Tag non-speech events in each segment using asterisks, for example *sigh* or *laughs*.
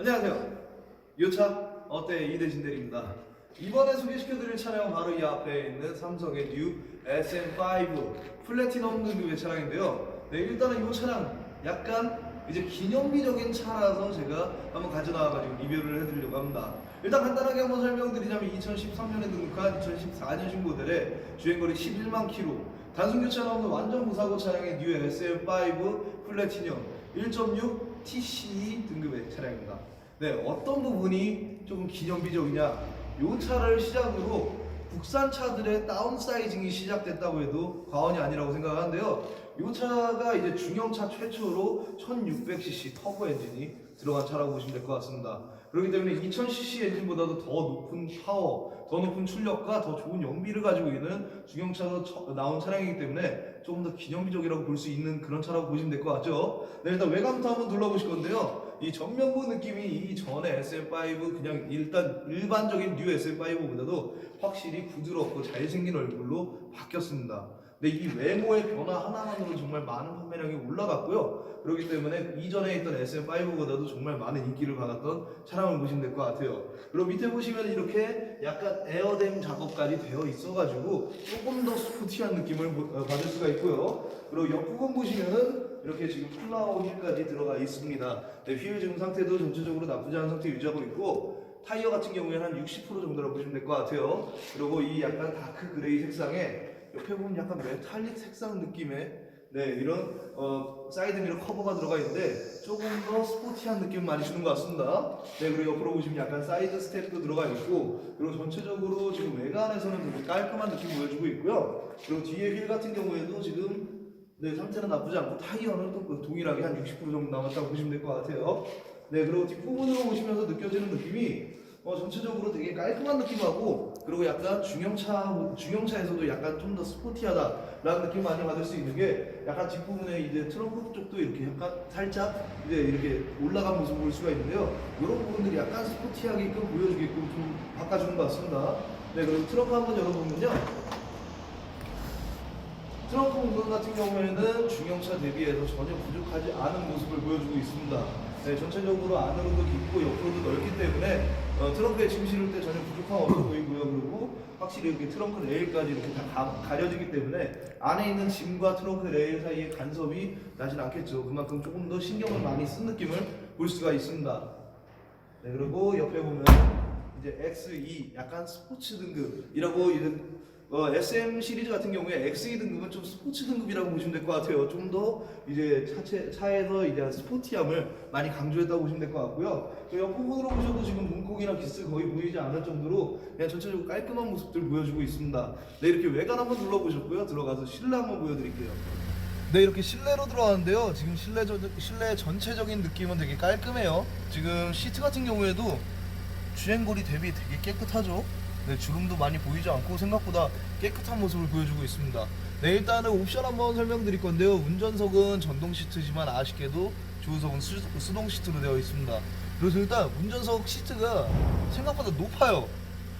안녕하세요. 요차 어때 이대신 대리입니다. 이번에 소개시켜드릴 차량은 바로 이 앞에 있는 삼성의 뉴 SM5 플래티넘 등급의 차량인데요. 네, 일단은 이 차량 약간 이제 기념비적인 차라서 제가 한번 가져나와가지고 리뷰를 해드리려고 합니다. 일단 간단하게 한번 설명드리자면 2013년에 등록한 2014년식 모델의 주행거리 11만 킬로 단순 교체는 없는 완전 무사고 차량의 뉴 SM5 플래티넘 1.6 TCE 등급의 차량입니다. 네, 어떤 부분이 조금 기념비적이냐? 이 차를 시작으로 국산 차들의 다운사이징이 시작됐다고 해도 과언이 아니라고 생각하는데요. 이 차가 이제 중형차 최초로 1600cc 터보 엔진이 들어간 차라고 보시면 될 것 같습니다. 그렇기 때문에 2000cc 엔진보다도 더 높은 파워, 더 높은 출력과 더 좋은 연비를 가지고 있는 중형차로 처- 나온 차량이기 때문에 조금 더 기념비적이라고 볼 수 있는 그런 차라고 보시면 될 것 같죠. 네, 일단 외관부터 한번 둘러보실 건데요. 이 전면부 느낌이 이 전에 SM5 그냥 일단 일반적인 뉴 SM5보다도 확실히 부드럽고 잘생긴 얼굴로 바뀌었습니다. 근데 이 외모의 변화 하나만으로 정말 많은 판매량이 올라갔고요. 그렇기 때문에 이전에 있던 SM5보다도 정말 많은 인기를 받았던 차량을 보시면 될 것 같아요. 그리고 밑에 보시면 이렇게 약간 에어댐 작업까지 되어 있어가지고 조금 더 스포티한 느낌을 보- 어, 받을 수가 있고요. 그리고 옆부분 보시면은 이렇게 지금 플라워 휠까지 들어가 있습니다. 네, 휠 지금 상태도 전체적으로 나쁘지 않은 상태 유지하고 있고 타이어 같은 경우에는 한 60% 정도라고 보시면 될 것 같아요. 그리고 이 약간 다크 그레이 색상에 옆에 보면 약간 메탈릭 색상 느낌의 네 이런 어, 사이드 미러 커버가 들어가 있는데 조금 더 스포티한 느낌 많이 주는 것 같습니다. 네 그리고 옆으로 보시면 약간 사이드 스텝도 들어가 있고 그리고 전체적으로 지금 외관에서는 되게 깔끔한 느낌 보여주고 있고요. 그리고 뒤에 휠 같은 경우에도 지금 네 상태는 나쁘지 않고 타이어는 또그 동일하게 한 60% 정도 남았다고 보시면 될 것 같아요. 네 그리고 뒷부분으로 보시면서 느껴지는 느낌이 어, 전체적으로 되게 깔끔한 느낌하고 그리고 약간 중형차 중형차에서도 약간 좀 더 스포티하다라는 느낌 많이 받을 수 있는 게 약간 뒷부분에 이제 트렁크 쪽도 이렇게 약간 살짝 이제 이렇게 올라간 모습을 볼 수가 있는데요. 이런 부분들이 약간 스포티하게끔 보여주게끔 좀 바꿔주는 것 같습니다. 네 그리고 트렁크 한번 열어보면요. 트렁크 공간 같은 경우에는 중형차 대비해서 전혀 부족하지 않은 모습을 보여주고 있습니다. 네, 전체적으로 안으로도 깊고 옆으로도 넓기 때문에 어, 트렁크에 짐 실을 때 전혀 부족함 없어 보이고요. 그리고 확실히 이렇게 트렁크 레일까지 이렇게 다 가, 가려지기 때문에 안에 있는 짐과 트렁크 레일 사이에 간섭이 나진 않겠죠. 그만큼 조금 더 신경을 많이 쓴 느낌을 볼 수가 있습니다. 네, 그리고 옆에 보면 이제 XE 약간 스포츠 등급이라고 이제 어, SM 시리즈 같은 경우에 XE 등급은 좀 스포츠 등급이라고 보시면 될 것 같아요. 좀 더 이제 차체, 차에서 이제 스포티함을 많이 강조했다고 보시면 될 것 같고요. 그 옆부분으로 보셔도 지금 문콕이나 기스 거의 보이지 않을 정도로 그냥 전체적으로 깔끔한 모습들 보여주고 있습니다. 네, 이렇게 외관 한번 둘러보셨고요. 들어가서 실내 한번 보여드릴게요. 네 이렇게 실내로 들어왔는데요 지금 실내, 저, 실내 전체적인 느낌은 되게 깔끔해요 지금 시트 같은 경우에도 주행거리 대비 되게 깨끗하죠 네 주름도 많이 보이지 않고 생각보다 깨끗한 모습을 보여주고 있습니다 네 일단은 옵션 한번 설명드릴 건데요 운전석은 전동 시트지만 아쉽게도 조수석은 수, 수동 시트로 되어 있습니다 그래서 일단 운전석 시트가 생각보다 높아요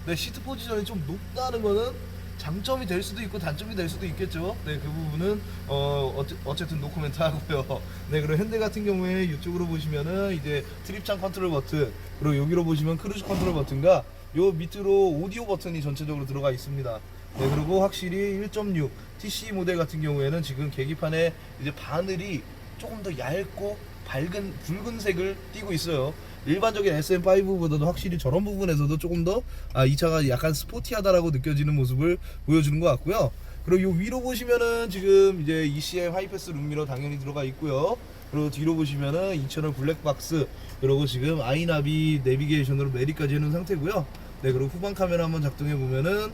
네 시트 포지션이 좀 높다는 거는 장점이 될 수도 있고 단점이 될 수도 있겠죠. 네, 그 부분은 어 어째- 어쨌든 노코멘트 하고요. 네, 그리고 현대 같은 경우에 이쪽으로 보시면은 이제 트립창 컨트롤 버튼, 그리고 여기로 보시면 크루즈 컨트롤 버튼과 요 밑으로 오디오 버튼이 전체적으로 들어가 있습니다. 네, 그리고 확실히 1.6 TC 모델 같은 경우에는 지금 계기판에 이제 바늘이 조금 더 얇고 밝은 붉은색을 띠고 있어요. 일반적인 SM5보다도 확실히 저런 부분에서도 조금 더 아, 이 차가 약간 스포티하다라고 느껴지는 모습을 보여주는 것 같고요. 그리고 요 위로 보시면은 지금 이제 ECM 하이패스 룸미러 당연히 들어가 있고요. 그리고 뒤로 보시면은 2채널 블랙박스 그리고 지금 아이나비 내비게이션으로 메리까지 해놓은 상태고요. 네 그리고 후방 카메라 한번 작동해 보면은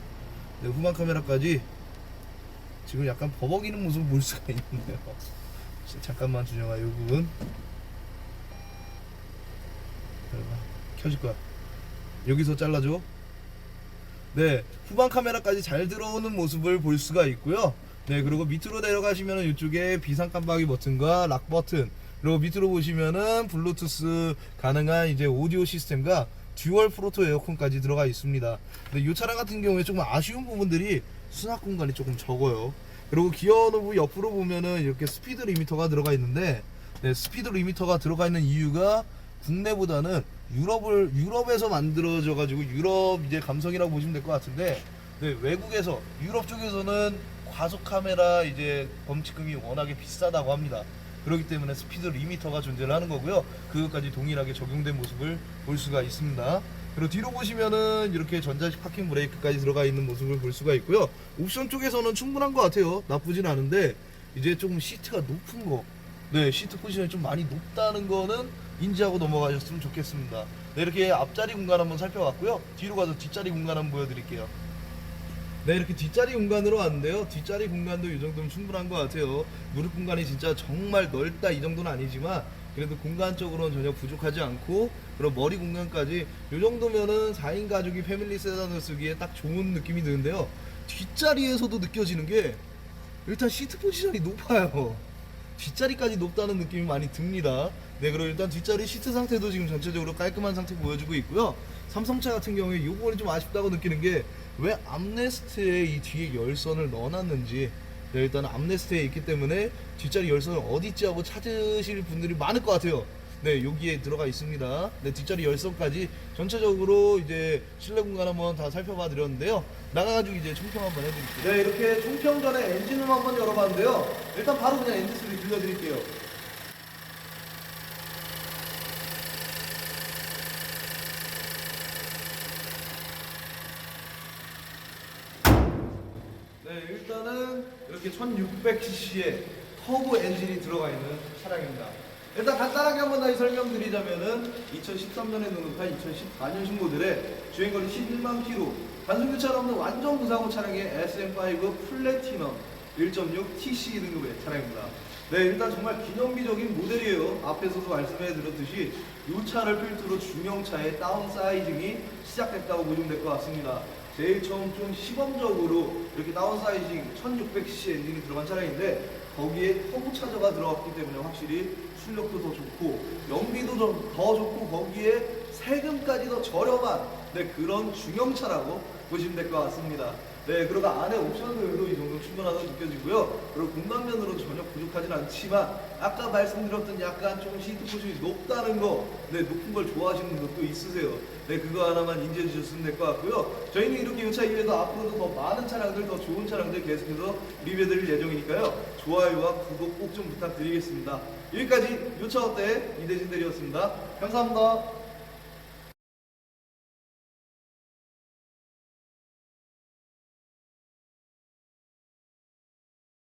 네, 후방 카메라까지 지금 약간 버벅이는 모습을 볼 수가 있는데요. *laughs* 잠깐만 준영아 이 부분. 켜질 거야 여기서 잘라줘 네 후방 카메라까지 잘 들어오는 모습을 볼 수가 있고요 네 그리고 밑으로 내려가시면은 이쪽에 비상 깜빡이 버튼과 락 버튼 그리고 밑으로 보시면은 블루투스 가능한 이제 오디오 시스템과 듀얼 프로토 에어컨까지 들어가 있습니다 근데 이 차량 같은 경우에 조금 아쉬운 부분들이 수납 공간이 조금 적어요 그리고 기어 노브 옆으로 보면은 이렇게 스피드 리미터가 들어가 있는데 네, 스피드 리미터가 들어가 있는 이유가 국내보다는 유럽을 유럽에서 만들어져 가지고 유럽 이제 감성이라고 보시면 될 것 같은데 네, 외국에서 유럽 쪽에서는 과속 카메라 이제 범칙금이 워낙에 비싸다고 합니다. 그렇기 때문에 스피드 리미터가 존재를 하는 거고요. 그것까지 동일하게 적용된 모습을 볼 수가 있습니다. 그리고 뒤로 보시면은 이렇게 전자식 파킹 브레이크까지 들어가 있는 모습을 볼 수가 있고요. 옵션 쪽에서는 충분한 것 같아요. 나쁘진 않은데 이제 조금 시트가 높은 거, 네 시트 포지션이 좀 많이 높다는 거는 인지하고 넘어가셨으면 좋겠습니다. 네 이렇게 앞자리 공간 한번 살펴봤고요. 뒤로 가서 뒷자리 공간 한번 보여드릴게요. 네 이렇게 뒷자리 공간으로 왔는데요 뒷자리 공간도 이 정도면 충분한 것 같아요 무릎 공간이 진짜 정말 넓다 이 정도는 아니지만 그래도 공간적으로는 전혀 부족하지 않고 그리고 머리 공간까지 이 정도면은 4인 가족이 패밀리 세단을 쓰기에 딱 좋은 느낌이 드는데요 뒷자리에서도 느껴지는 게 일단 시트 포지션이 높아요 뒷자리까지 높다는 느낌이 많이 듭니다. 네, 그리고 일단 뒷자리 시트 상태도 지금 전체적으로 깔끔한 상태 보여주고 있고요. 삼성차 같은 경우에 이 부분이 좀 아쉽다고 느끼는 게 왜 암레스트에 이 뒤에 열선을 넣어놨는지 네, 일단 암레스트에 있기 때문에 뒷자리 열선을 어디 있지 하고 찾으실 분들이 많을 것 같아요. 네, 여기에 들어가 있습니다. 네, 뒷자리 열선까지 전체적으로 이제 실내 공간 한번 다 살펴봐 드렸는데요. 나가가지고 이제 총평 한번 해드릴게요. 네, 이렇게 총평 전에 엔진룸 한번 열어봤는데요. 일단 바로 그냥 엔진 소리 들려드릴게요. 네, 일단은 이렇게 1600cc의 터보 엔진이 들어가 있는 차량입니다. 일단 간단하게 한번 다시 설명드리자면은 2013년에 등록한 2014년 신모델의 주행거리 11만 킬로, 단순교차로 없는 완전 무사고 차량의 SM5 플래티넘 1.6 TC 등급의 차량입니다. 네, 일단 정말 기념비적인 모델이에요. 앞에서도 말씀해 드렸듯이 이 차를 필두로 중형차의 다운 사이징이 시작됐다고 보시면 될 것 같습니다. 제일 처음 좀 시범적으로 이렇게 다운사이징 1600cc 엔진이 들어간 차량인데 거기에 터보 차저가 들어갔기 때문에 확실히 출력도 더 좋고 연비도 좀 더 좋고 거기에 세금까지 더 저렴한 네, 그런 중형차라고 보시면 될 것 같습니다. 네, 그리고 안에 옵션들도 이 정도 충분하다고 느껴지고요. 그리고 공간면으로 전혀 부족하진 않지만 아까 말씀드렸던 약간 좀 시트 포션이 높다는 거, 네, 높은 걸 좋아하시는 분들도 있으세요. 네, 그거 하나만 인지해 주셨으면 될 것 같고요. 저희는 이렇게 이차 이외에도 앞으로도 더 많은 차량들, 더 좋은 차량들 계속해서 리뷰해 드릴 예정이니까요. 좋아요와 구독 꼭 좀 부탁드리겠습니다. 여기까지 요차 어때 이대진 대리였습니다. 감사합니다.